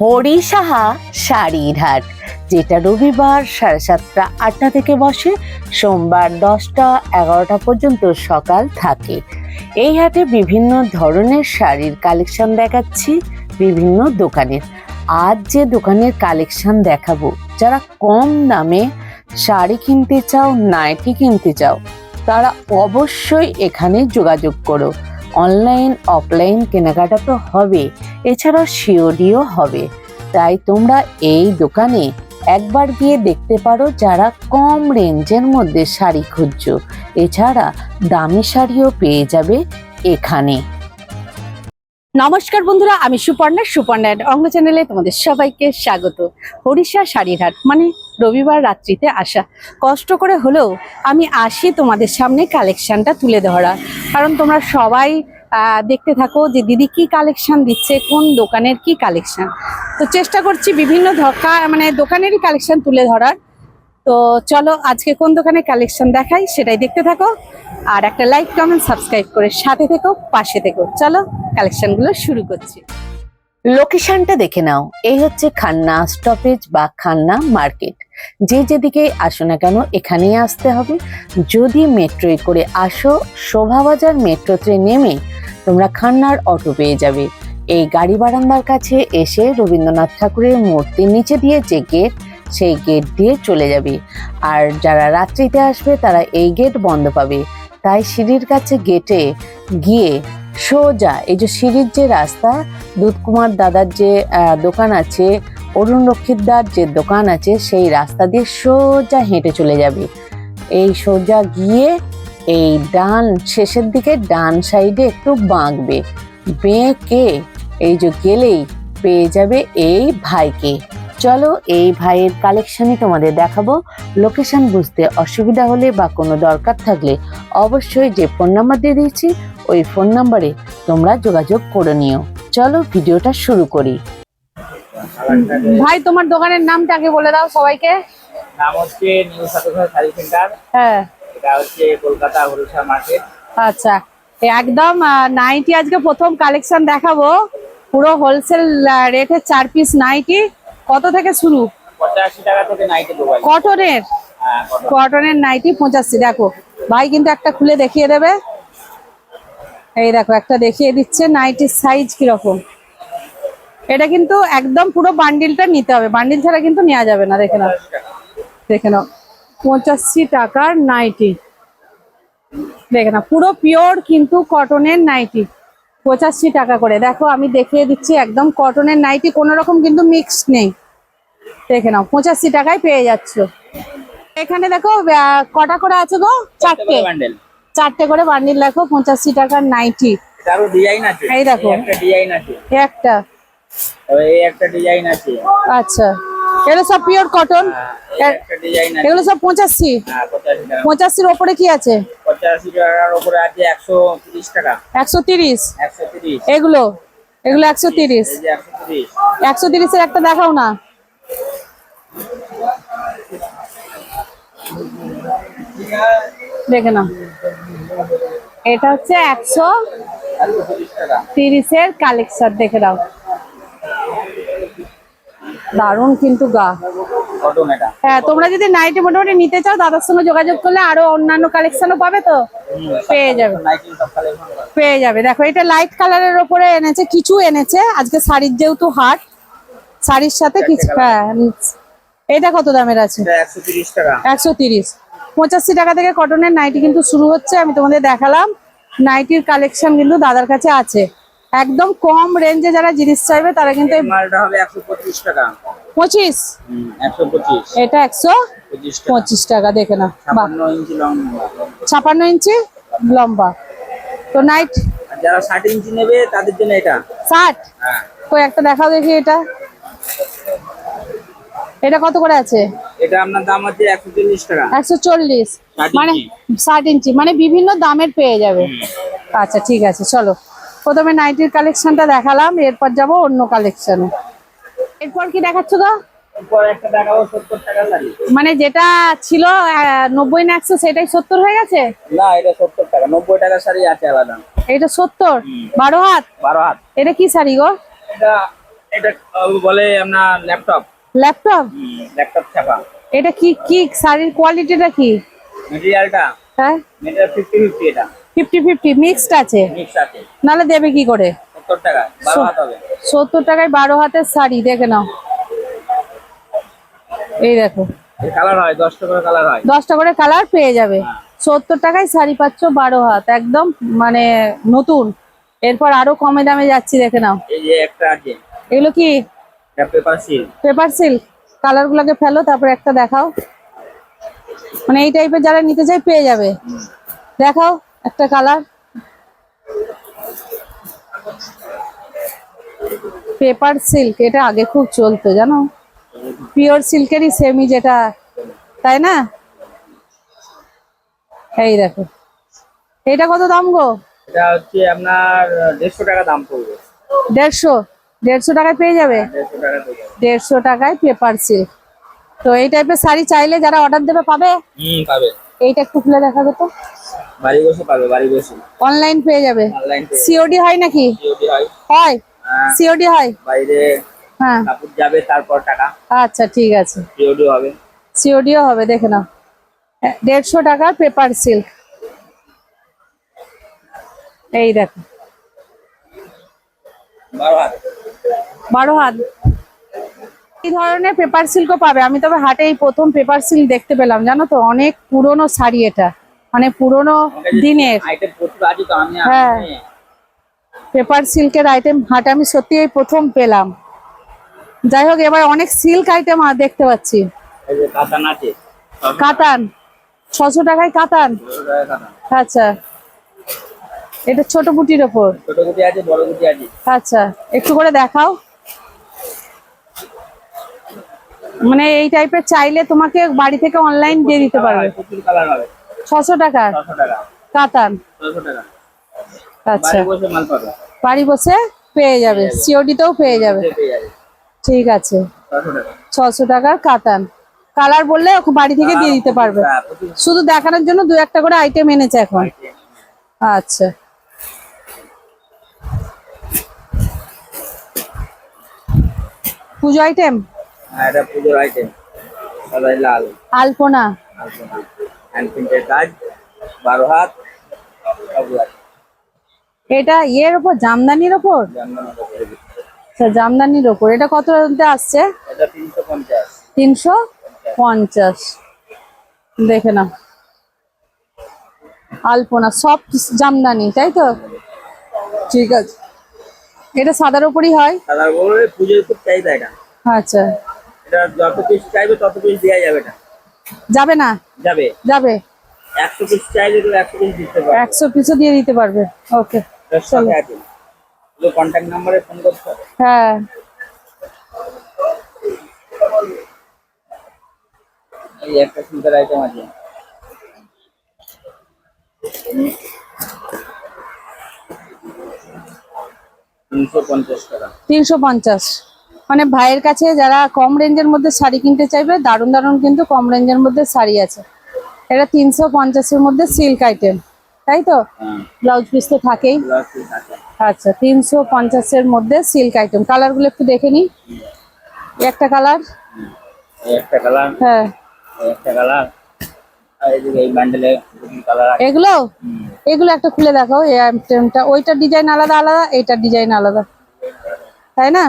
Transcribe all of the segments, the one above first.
হরি সাহা শাড়ির হাট যেটা রবিবার সাড়ে সাতটা আটটা থেকে বসে, সোমবার দশটা এগারোটা পর্যন্ত সকাল থাকে। এই হাটে বিভিন্ন ধরনের শাড়ির কালেকশন দেখাচ্ছি বিভিন্ন দোকানের। আজ যে দোকানের কালেকশন দেখাবো, যারা কম দামে শাড়ি কিনতে চাও, নাইটি কিনতে চাও, তারা অবশ্যই এখানে যোগাযোগ করো। অনলাইন অফলাইন কেনাকাটা তো হবে এছাড়া সিওডিও হবে। তাই তোমরা এই দোকানে একবার গিয়ে দেখতে পারো যারা কম রেঞ্জের মধ্যে শাড়ি খুঁজছো। এছাড়া দামি শাড়িও পেয়ে যাবে এখানে। নমস্কার বন্ধুরা, আমি সুপর্ণা সুপর্ণা অঙ্গ চ্যানেলে তোমাদের সবাইকে স্বাগত। হরিষা শাড়ির হাট মানে রবিবার রাত্রিতে আসা। কষ্ট করে হলেও আমি আসি তোমাদের সামনে কালেকশনটা তুলে ধরা। কারণ তোমরা সবাই দেখতে থাকো যে দিদি কি কালেকশন দিচ্ছে, কোন দোকানের কি কালেকশন তো চেষ্টা করছি বিভিন্ন ধকা মানে দোকানেরই কালেকশন তুলে ধরার। তো চলো আজকে কোন দোকানে কালেকশন দেখাই সেটাই দেখতে থাকো। আর একটা লাইক কমেন্ট সাবস্ক্রাইব করে সাথে থেকো, পাশে থেকো। চলো কালেকশনগুলো শুরু করছি। লোকেশনটা দেখে নাও। এই হচ্ছে খান্না স্টপেজ বা খান্না মার্কেট যে যেদিকে আসো না কেন এখানেই আসতে হবে। যদি মেট্রোয় করে আসো, শোভাবাজার মেট্রোতে নেমে তোমরা খান্নার অটো পেয়ে যাবে। এই গাড়ি বারান্দার কাছে এসে রবীন্দ্রনাথ ঠাকুরের মূর্তির নিচে দিয়ে যে গেট সেই গেট দিয়ে চলে যাবে। আর যারা রাত্রিতে আসবে, তারা এই গেট বন্ধ পাবে। তাই সিঁড়ির কাছে গেটে গিয়ে সোজা, এই যে সিঁড়ির যে রাস্তা, দুধকুমার দাদার যে দোকান আছে, অরুণ রক্ষিতদার যে দোকান আছে, সেই রাস্তা দিয়ে সোজা হেঁটে চলে যাবে। এই সোজা গিয়ে এই ডান, শেষের দিকে ডান সাইডে একটু বাঁকবে। বেঁকে এই যে গেলেই পেয়ে যাবে এই ভাইকে। চলো এই ভাইয়ের কালেকশনই তোমাদের দেখাবো। লোকেশন বুঝতে অসুবিধা হলে বা কোনো দরকার থাকলে অবশ্যই যে ফোন নাম্বার দিয়ে দিয়েছি ওই ফোন নাম্বারে তোমরা যোগাযোগ করে নিও। চলো ভিডিওটা শুরু করি। ভাই তোমার দোকানের নামটা আগে বলে দাও সবাইকে। নাম হচ্ছে নিউ সাতোসা শাড়ি সেন্টার। হ্যাঁ। এটা হচ্ছে কলকাতা হরুষা মার্কেট আচ্ছা এই একদম নাইটি আজকে প্রথম কালেকশন দেখাবো। পুরো হোলসেল রেটে চার পিস নাইটি কত থেকে শুরু? কটনের? হ্যাঁ কটনের নাইটি পঁচাশি দেখো। ভাই কিন্তু একটা খুলে দেখিয়ে দেবে। এই দেখো একটা দেখিয়ে দিচ্ছে নাইটির সাইজ কীরকম। এটা কিন্তু একদম পুরো বান্ডিলটা নিতে হবে। বান্ডিল ছাড়া কিন্তু নেওয়া যাবে না দেখে নাও। দেখে নাও। পঁচাশি টাকার নাইটি। দেখে নাও পুরো পিওর কিন্তু কটনের নাইটি। পঁচাশি টাকা করে। দেখো আমি দেখিয়ে দিচ্ছি একদম কটনের নাইটি কোনো রকম কিন্তু মিক্স নেই। দেখে নাও পঁচাশি টাকায় পেয়ে যাচ্ছ। এখানে দেখো কটা করে আছে গো? চারটে। বান্ডেল চারটে করে বান্ডিল দেখো পঁচাশি টাকার নাইটি ডিজাইন এই দেখো। একটা আচ্ছা। এগুলো সব পিওর কটন হ্যাঁ, আছে। এগুলো সব পঁচাশি। হ্যাঁ পঁচাশির ওপরে কি আছে? পঁচাশি টাকার উপরে আছে একশো তিরিশ টাকা। একশো তিরিশ। এগুলো? এগুলো একশো তিরিশ। একশো তিরিশের একটা দেখাও না। দেখে নাও। এটা হচ্ছে একশো তিরিশের কালেকশন দেখে দাও দারুণ কিন্তু গা। হ্যাঁ তোমরা যদি নাইটে মোটামুটি নিতে চাও দাদার সঙ্গে যোগাযোগ করলে আরও অন্যান্য কালেকশনও পাবে তো? পেয়ে যাবে। পেয়ে যাবে। দেখো এটা লাইট কালারের ওপরে এনেছে কিছু এনেছে। আজকে শাড়ির যেহেতু হাট শাড়ির সাথে কিছু হ্যাঁ এটা কত দামের আছে। একশো তিরিশ পঁচাশি টাকা থেকে কটনের নাইটি কিন্তু শুরু হচ্ছে আমি তোমাদের দেখালাম। নাইটির কালেকশন কিন্তু দাদার কাছে আছে। একদম কম রেঞ্জে যারা জিনিস চাইবে তারা কিন্তু মালটা হবে একশো পঁচিশ টাকা। পঁচিশ? হুম, একশো পঁচিশ। এটা একশো পঁচিশ টাকা। দেখে না বাহ। ছাপান্ন ইঞ্চি লং ছাপান্ন ইঞ্চি লম্বা। তো নাইট যারা ষাট ইঞ্চি নেবে তাদের জন্য এটা। ষাট? হ্যাঁ। কই একটা দেখাও দেখি এটা। এটা কত করে আছে? এটা আপনার দাম একশো চল্লিশ টাকা। একশো চল্লিশ। ষাট মানে ইঞ্চি। ষাট ইঞ্চি মানে বিভিন্ন দামের পেয়ে যাবে। আচ্ছা ঠিক আছে চলো। প্রথমে নাইটির কালেকশনটা দেখালাম এরপর যাব অন্য কালেকশনে এরপর কি দেখাচ্ছ গো? মানে যেটা ছিল নব্বই না একশো সেটাই সত্তর হয়ে গেছে? না এটা সত্তর টাকা। নব্বই টাকা শাড়ি আছে আলাদা। এটা সত্তর? বারো হাত? বারো হাত। এটা কি শাড়ি গো? এটা এটা বলে আপনার ল্যাপটপ। ল্যাপটপ? ল্যাপটপ ছাপা। এটা কি কি শাড়ির কোয়ালিটিটা কি? মেটেরিয়ালটা হ্যাঁ? মেটেরিয়াল ফিফটি ফিফটি এটা। ফিফটি ফিফটি মিক্সড আছে। নাহলে দেবে কি করে? সত্তর টাকা বারো হাত হবে। সত্তর টাকায় বারো হাতের শাড়ি দেখে নাও। এই দেখো। হয় হয়। দশটা করে কালার পেয়ে যাবে। সত্তর টাকায় শাড়ি পাচ্ছ বারো হাত একদম মানে নতুন। এরপর আরও কমে দামে যাচ্ছি দেখে নাও। এই যে একটা আছে। এগুলো কি? Paper silk paper silk colour গুলোকে ফেলো তারপর একটা দেখাও। মানে এই টাইপের যারা নিতে চাই পেয়ে যাবে। দেখাও। একটা কালার। পেপার সিল্ক এটা আগে খুব চলতো জানো? পিওর সিল্কেরই সেমি যেটা তাই না? এই দেখো। এটা কত দাম গো? এটা হচ্ছে আপনার দেড়শো টাকা দাম পড়বে। দেড়শো? দেড়শো টাকায় পেয়ে যাবে? দেড়শো টাকায় পেপার সিল্ক তো এই টাইপের শাড়ি চাইলে যারা অর্ডার দেবে পাবে? পাবে। এইটা একটু খুলে দেখাবে তো? বাড়ি বসে পাবে বাড়ি বসে। অনলাইন পেয়ে যাবে। সিওডি হয় নাকি? সিওডি হয়। হয়? হ্যাঁ, সিওডি হয়? বাইরে হ্যাঁ। কাপড় যাবে তারপর টাকা। আচ্ছা ঠিক আছে। সিওডি হবে। সিওডিও হবে দেখে নাও। দেড়শো টাকার পেপার সিল্ক। এই দেখো। বারো হাত। বারো হাত। এই ধরনের পেপার সিল্কও পাবে? আমি তবে হাটে এই প্রথম পেপার সিল্ক দেখতে পেলাম জানো তো? অনেক পুরনো শাড়ি এটা। মানে পুরনো দিনের। হ্যাঁ। পেপার সিল্কের আইটেম হাটে আমি সত্যি এই প্রথম পেলাম। যাই হোক এবার অনেক সিল্ক আইটেম দেখতে পাচ্ছি। কাতান। ছশো টাকায় কাতান? আচ্ছা। এটা ছোট বুটির ওপর। আচ্ছা। একটু করে দেখাও। মানে এই টাইপের চাইলে তোমাকে বাড়ি থেকে অনলাইন দিয়ে দিতে পারবে। হবে। ছশো টাকা। কাতান। আচ্ছা। বাড়ি বসে পেয়ে যাবে। সিওডিতেও পেয়ে যাবে। পেয়ে যাবে। ঠিক আছে। ছশো টাকা। ছশো টাকার কাতান। কালার বললে বাড়ি থেকে দিয়ে দিতে পারবে। হ্যাঁ, শুধু দেখানোর জন্য দু একটা করে আইটেম এনেছে এখন। আচ্ছা। পুজো আইটেম এটা পুজোর আইটেম সবাই লাল। আলপনা। হ্যান্ড প্রিন্টের কাজ বারো হাত সব এটা ইয়ের ওপর জামদানির ওপর? জামদানি করে আচ্ছা জামদানির ওপর। এটা কত আসছে? এটা তিনশো পঞ্চাশ। দেখে না আলপনা সফট জামদানি তাই তো? ঠিক আছে। এটা সাদার উপরই হয়? সাদা বলে পুজোর খুব চাহিদা এটা। আচ্ছা। এটা যত পিস চাইবে তত পিস দেওয়া যাবে না যাবে না? যাবে। যাবে? একশো পিস চাইলে তো একশো পিস দিতে পারবে। পিসও দিয়ে দিতে পারবে। ওকে সাথে আছে। কন্ট্যাক্ট নাম্বারে ফোন করতে হবে। হ্যাঁ। এই একটা সুন্দর আইটেম আছে। তিনশো পঞ্চাশ টাকা। তিনশো পঞ্চাশ। মানে ভাইয়ের কাছে যারা কম রেঞ্জের মধ্যে শাড়ি কিনতে চাইবে দারুণ দারুণ কিন্তু কম রেঞ্জের মধ্যে শাড়ি আছে। এটা তিনশো পঞ্চাশের মধ্যে সিল্ক আইটেম তাই তো? হ্যাঁ। ব্লাউজ পিস তো থাকেই। আচ্ছা তিনশো পঞ্চাশের মধ্যে সিল্ক আইটেম। কালারগুলো একটু দেখে নিই। একটা কালার? একটা কালার। হ্যাঁ। একটা কালার। এগুলো? এগুলো একটা খুলে দেখো এই আইটেমটা ওইটার ডিজাইন আলাদা আলাদা এইটার ডিজাইন আলাদা। তাই না?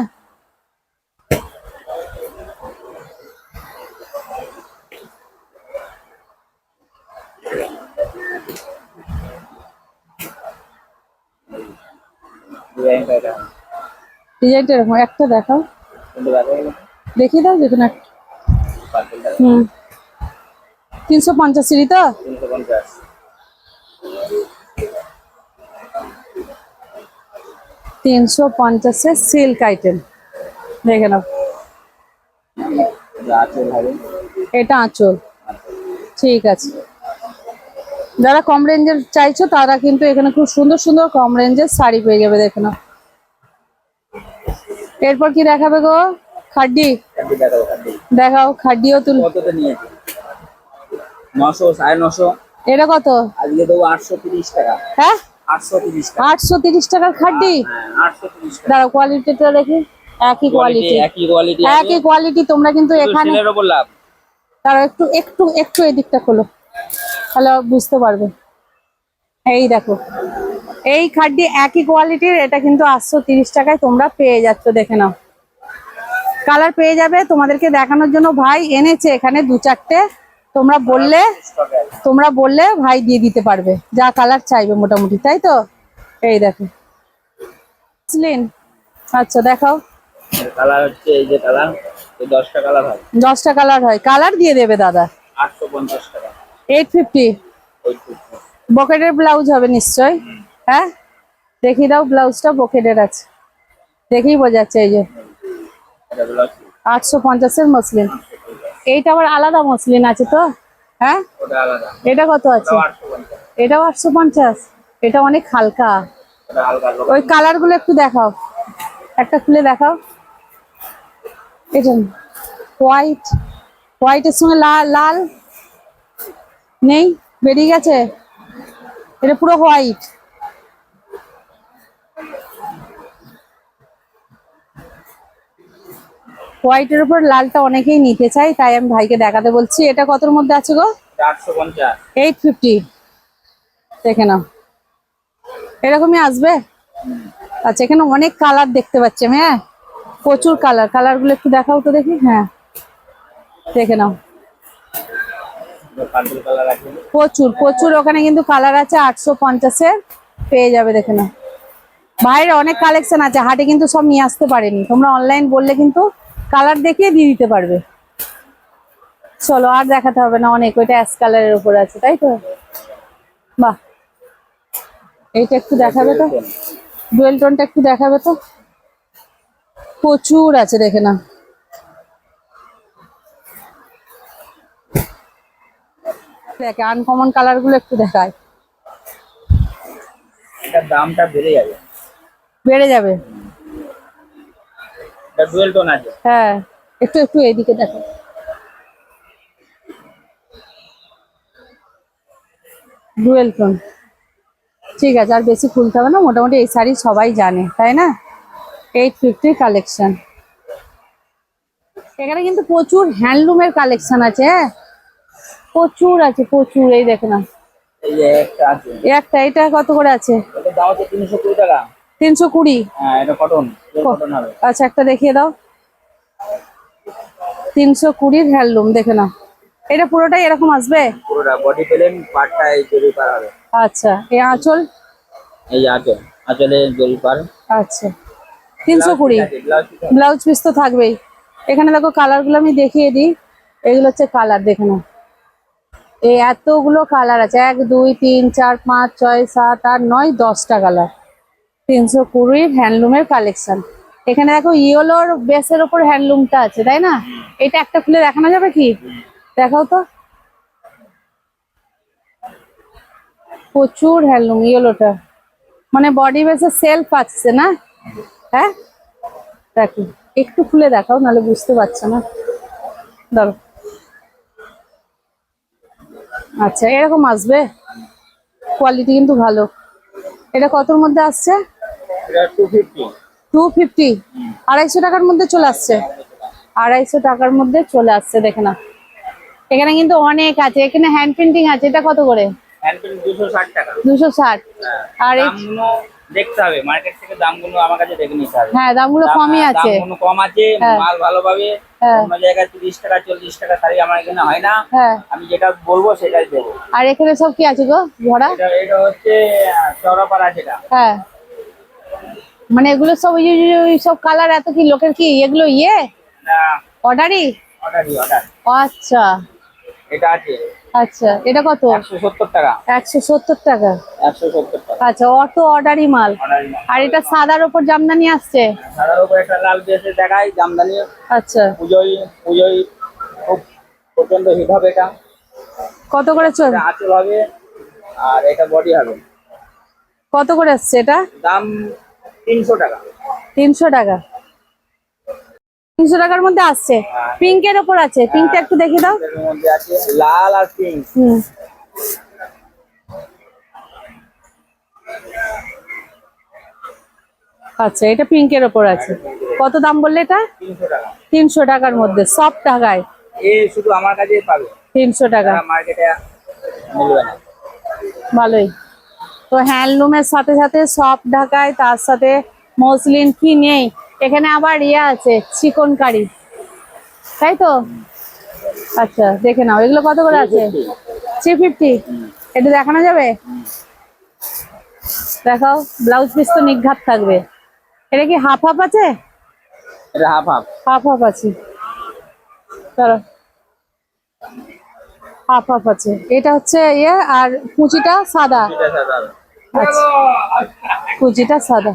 ডিজাইনটা এরকম একটা দেখাও। দেখিয়ে দাও দেখুন একটা পার্সেলটা হুম। তিনশো পঞ্চাশেরই তো? তিনশো পঞ্চাশ। সিল্ক আইটেম দেখে নাও। যা এটা আঁচল। ঠিক আছে। যারা কম রেঞ্জের চাইছো তারা কিন্তু এখানে খুব সুন্দর সুন্দর কম রেঞ্জের শাড়ি পেয়ে যাবে দেখে নাও। এরপর কি দেখাবে গো? খাড্ডি? দেখাও খাড্ডিও তুল। নশো সাড়ে নশো। এটা কত? আজকে দেবো আটশো তিরিশ টাকা। হ্যাঁ? আটশো তিরিশ টাকার খাড্ডি? হ্যাঁ টাকা। দাঁড়াও কোয়ালিটিটা দেখি। একই কোয়ালিটি একই কোয়ালিটি একই কোয়ালিটি তোমরা কিন্তু এখানে তারা একটু একটু একটু এদিকটা খোলো। তাহলে বুঝতে পারবে এই দেখো এই খাটটি একই কোয়ালিটির এটা কিন্তু আটশো তিরিশ টাকায় তোমরা পেয়ে যাচ্ছ দেখে নাও। কালার পেয়ে যাবে তোমাদেরকে দেখানোর জন্য ভাই এনেছে এখানে দু চারটে। তোমরা বললে তোমরা বললে ভাই দিয়ে দিতে পারবে যা কালার চাইবে মোটামুটি তাই তো? এই দেখো। বুঝলেন আচ্ছা দেখাও। কালার হচ্ছে এই যে কালার দশটা কালার হয়। দশটা কালার হয়। কালার দিয়ে দেবে দাদা। আটশো পঞ্চাশ টাকা। Eight fifty. বকেটের ব্লাউজ হবে নিশ্চয়। হ্যাঁ? দেখিয়ে দাও ব্লাউজটা বকেটের আছে। দেখেই বোঝাচ্ছে এই যে। আটশো পঞ্চাশের মসলিন। এইটা আবার আলাদা মসলিন আছে তো? হ্যাঁ? এটা কত আছে? এটাও আটশো পঞ্চাশ। এটা অনেক হালকা। ওই কালারগুলো একটু দেখাও। একটা খুলে দেখাও। এটা হোয়াইট হোয়াইটের সঙ্গে লাল লাল। নেই বেরিয়ে গেছে। এটা পুরো হোয়াইট হোয়াইটের উপর লালটা অনেকেই নিতে চাই তাই আমি ভাইকে দেখাতে বলছি। এটা কতর মধ্যে আছে গো? এইট ফিফটি দেখে নাও। এরকমই আসবে? আচ্ছা এখানে অনেক কালার দেখতে পাচ্ছি আমি হ্যাঁ? প্রচুর কালার কালারগুলো একটু দেখাও তো দেখি হ্যাঁ। দেখে নাও। প্রচুর প্রচুর। ওখানে কিন্তু কালার আছে আটশো পঞ্চাশের। পেয়ে যাবে দেখে না বাইরে অনেক কালেকশন আছে। হাটে কিন্তু সব নিয়ে আসতে পারেনি। তোমরা অনলাইন বললে কিন্তু কালার দেখিয়ে দিয়ে দিতে পারবে। চলো আর দেখাতে হবে না অনেক। ওইটা অ্যাশ কালারের উপর আছে তাই তো? বাহ। এইটা একটু দেখাবে তো? ডুয়েল টোনটা একটু দেখাবে তো? প্রচুর আছে দেখে না দেখে আনকমন কালারগুলো একটু দেখায় এটার দামটা বেড়ে যাবে। বেড়ে যাবে। এটা ডুয়েল টোন আছে। হ্যাঁ একটু একটু এইদিকে দেখো। ডুয়েল টোন ঠিক আছে আর বেশি খুলতে হবে না মোটামুটি এই শাড়ি সবাই জানে তাই না? এইট ফিফটি কালেকশন এখানে কিন্তু প্রচুর হ্যান্ডলুমের কালেকশন আছে হ্যাঁ? প্রচুর আছে প্রচুর এই দেখে না একটা এটা কত করে আছে? তিনশো কুড়ি হ্যাঁ আচ্ছা একটা দেখিয়ে দাও। তিনশো কুড়ির হ্যান্ডলুম দেখে নাও। এটা পুরোটাই এরকম আসবে? পুরোটা বডি পেলেন পার্টটা এই জরি পার হবে। আচ্ছা এই আঁচল? এই আঁচল আঁচলে জরি পার আচ্ছা তিনশো কুড়ি। ব্লাউজ পিস তো থাকবেই। এখানে দেখো কালারগুলো আমি দেখিয়ে দিই। এগুলো হচ্ছে কালার দেখে নাও। এতগুলো কালার আছে। এক, দুই, তিন, চার, পাঁচ, ছয়, সাত, আট, নয়, দশটা কালার তিনশো কুড়ির হ্যান্ডলুমের কালেকশন এখানে দেখো ইয়েলোর বেসের ওপর হ্যান্ডলুমটা আছে, তাই না? এটা একটা খুলে দেখানো যাবে কি? দেখাও তো। প্রচুর হ্যান্ডলুম ইয়েলোটা মানে বডি বেসে সেলফ আছে না? হ্যাঁ? দেখো, একটু খুলে দেখাও, নাহলে বুঝতে পারছ না। ধরো আচ্ছা এরকম আসবে? কোয়ালিটি কিন্তু ভালো। এটা কতর মধ্যে আসছে? টু ফিফটি আড়াইশো টাকার মধ্যে চলে আসছে। আড়াইশো টাকার মধ্যে চলে আসছে দেখে না এখানে কিন্তু অনেক আছে। এখানে হ্যান্ড প্রিন্টিং আছে। এটা কত করে? দুশো ষাট ষাট। আর দেখতে হবে। মার্কেট থেকে দামগুলো আমার কাছে দেখে নিতে হবে। হ্যাঁ দামগুলো কমই আছে। দামগুলো কম আছে হ্যাঁ। মাল ভালো পাবে হ্যাঁ। অন্য জায়গায় তিরিশ টাকা চল্লিশ টাকা শাড়ি আমার এখানে হয় না। হ্যাঁ। আমি যেটা বলব সেটাই দেবো। আর এখানে সব কি আছে গো ভরা? এটা হচ্ছে যেটা। হ্যাঁ। মানে এগুলো সব সব কালার এত কি লোকের কি এগুলো ইয়ে? অর্ডারই? অর্ডারই অর্ডার। আচ্ছা। এটা আছে। আচ্ছা এটা কত? একশো সত্তর টাকা। একশো সত্তর টাকা। একশো সত্তর টাকা। আচ্ছা অটো অর্ডারই মাল। আর এটা সাদার ওপর জামদানি আসছে? সাদার উপর একটা লাল বেসে দেখাই জামদানি। আচ্ছা। পুজোয় পুজোয় খুব প্রচণ্ড হিট হবে এটা। কত করে চল? এটা আঁচল হবে আর এটা বডি হবে। কত করে আসছে এটা? দাম তিনশো টাকা। তিনশো টাকা। তিনশো টাকার মধ্যে আসছে। পিঙ্কের ওপর আছে। পিঙ্কটা একটু দেখে দাও। এর লাল আর পিঙ্ক আচ্ছা এটা পিঙ্কের ওপর আছে। কত দাম বললে এটা? তিনশো টাকার মধ্যে। সব টাকায়? শুধু আমার কাছেই তিনশো টাকা। ভালোই। তো হ্যান্ডলুমের সাথে সাথে সব ঢাকায় তার সাথে মসলিন কি নেই? এখানে আবার ইয়ে আছে চিকন কারি তাই তো? আচ্ছা দেখে নাও এগুলো কত করে আছে? Three fifty. এটা দেখানো যাবে? দেখাও ব্লাউজ পিস তো নিঘাত থাকবে। এটা কি হাফ হাফ আছে? এটা হাফ হাফ হাফ হাফ আছে। চলো। হাফ হাফ আছে। এটা হচ্ছে ইয়ে আর কুচিটা সাদা। এটা সাদা। আচ্ছা কুচিটা সাদা।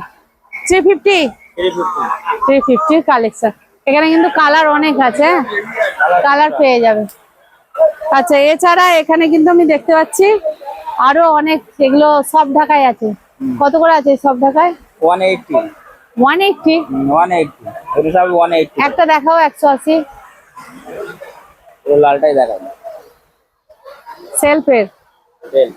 Three fifty. Three fifty three fifty collection এখানে কিন্তু কালার অনেক আছে কালার পেয়ে যাবে। আচ্ছা এছাড়া এখানে কিন্তু আমি দেখতে পাচ্ছি আরও অনেক এগুলো সব ঢাকায় আছে। কত করে আছে সব ঢাকায়? One eighty one eighty one eighty একটা দেখাও একশো আশি। লালটাই দেখাবে। সেলফের তেল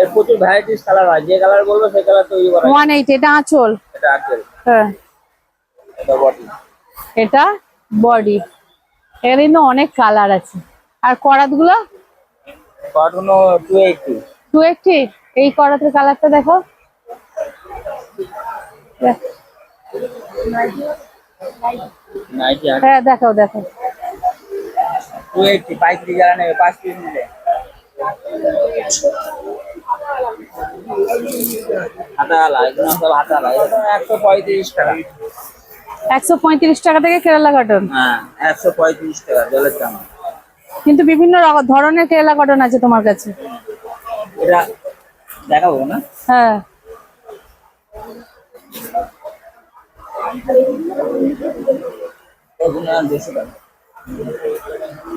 এর প্রচুর ভ্যারাইটিস কালার হয়। যে কালার বলব সেই কালার তৈরি করা যায়। ওয়ান এইটি এটা আঁচল? এটা আকেল হ্যাঁ। এটা বটি এটা বডি এখানে কিন্তু অনেক কালার আছে। আর করাতগুলো এইটটি টু এইটটি এই করাতের কালারটা দেখো। দেখ। হ্যাঁ দেখাও দেখো টু এইটটি পাইকারি যারা নেবে পাঁচ পিস নিলে। একশো পঁয়ত্রিশ টাকা একশো পঁয়ত্রিশ টাকা থেকে কেরালা কটন হ্যাঁ একশো পঁয়ত্রিশ টাকা জলের দাম কিন্তু বিভিন্ন ধরনের কেরালা কটন আছে তোমার কাছে। এটা দেখাবো না? হ্যাঁ।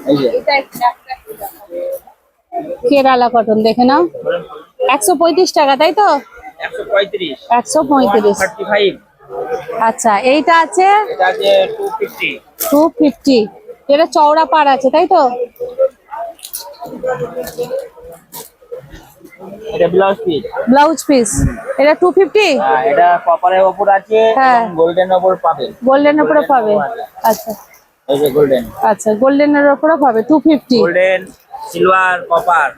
এই যে। কেরালা কটন দেখে নাও। একশো পঁয়ত্রিশ টাকা তাই তো? একশো পঁয়ত্রিশ। আচ্ছা এইটা আছে? টু ফিফটি এটা চওড়া পার আছে তাই তো? এটা ব্লাউজ পিস ব্লাউজ পিস এটা টু ফিফটি হ্যাঁ এটা কপারের ওপর আছে হ্যাঁ। গোল্ডেন ওপর পাবে। গোল্ডেন উপরে পাবে। আচ্ছা। এই যে গোল্ডেন আচ্ছা গোল্ডেনের উপরে পাবে two fifty golden silver copper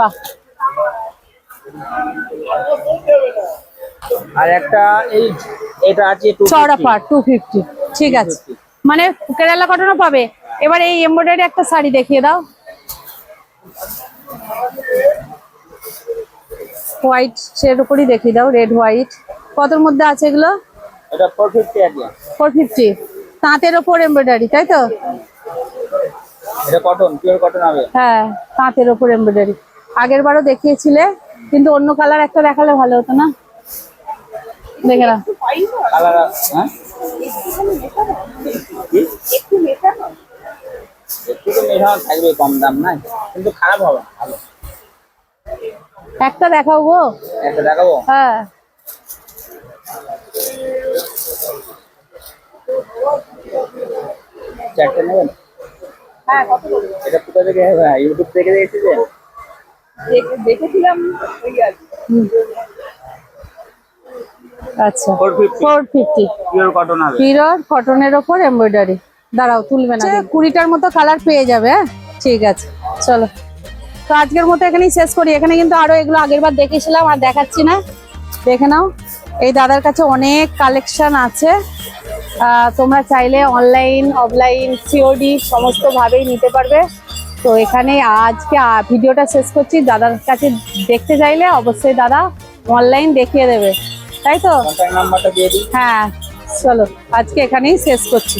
বাহ। আর একটা এই এটা আছে টু চওড়া পার টু ফিফটি ঠিক আছে। মানে কেরালা কটনও পাবে। এবার এই এমব্রয়ডারি একটা শাড়ি দেখিয়ে দাও। হোয়াইট সের উপরই দেখিয়ে দাও রেড হোয়াইট কতর মধ্যে আছে এগুলো? এটা ফোর ফিফটি আছে ফোর ফিফটি তাঁতের ওপর এমব্রয়ডারি তাই তো? এটা কটন পিওর কটন হবে। হ্যাঁ তাঁতের ওপর এমব্রয়ডারি আগের বারও দেখিয়েছিলে কিন্তু অন্য কালার একটা দেখালে ভালো হতো না? দেখে না কালার হ্যাঁ? একটু মেশানো? থাকবে কম দাম না কিন্তু খারাপ হবে ভালো। একটা দেখাও গো। একটা দেখাবো? হ্যাঁ। চারটে নেবেন? এটা কোথা থেকে ইউটিউব থেকে এসেছেন হুম। আচ্ছা। Four fifty four pure cotton হবে। পিওর কটনের ওপর এমব্রয়ডারি দাঁড়াও তুলবে না কুড়িটার মতো কালার পেয়ে যাবে হ্যাঁ? ঠিক আছে চলো। তো আজকের মতো এখানেই শেষ করি। এখানে কিন্তু আরও এগুলো আগের বার দেখেছিলাম আর দেখাচ্ছি না। দেখে নাও। এই দাদার কাছে অনেক কালেকশন আছে। তোমরা চাইলে অনলাইন অফলাইন সিওডি সমস্ত ভাবেই নিতে পারবে। তো এখানে আজকে ভিডিওটা শেষ করছি। দাদার কাছে দেখতে চাইলে অবশ্যই দাদা অনলাইন দেখিয়ে দেবে। তাই তো? হ্যাঁ চলো আজকে এখানেই শেষ করছি।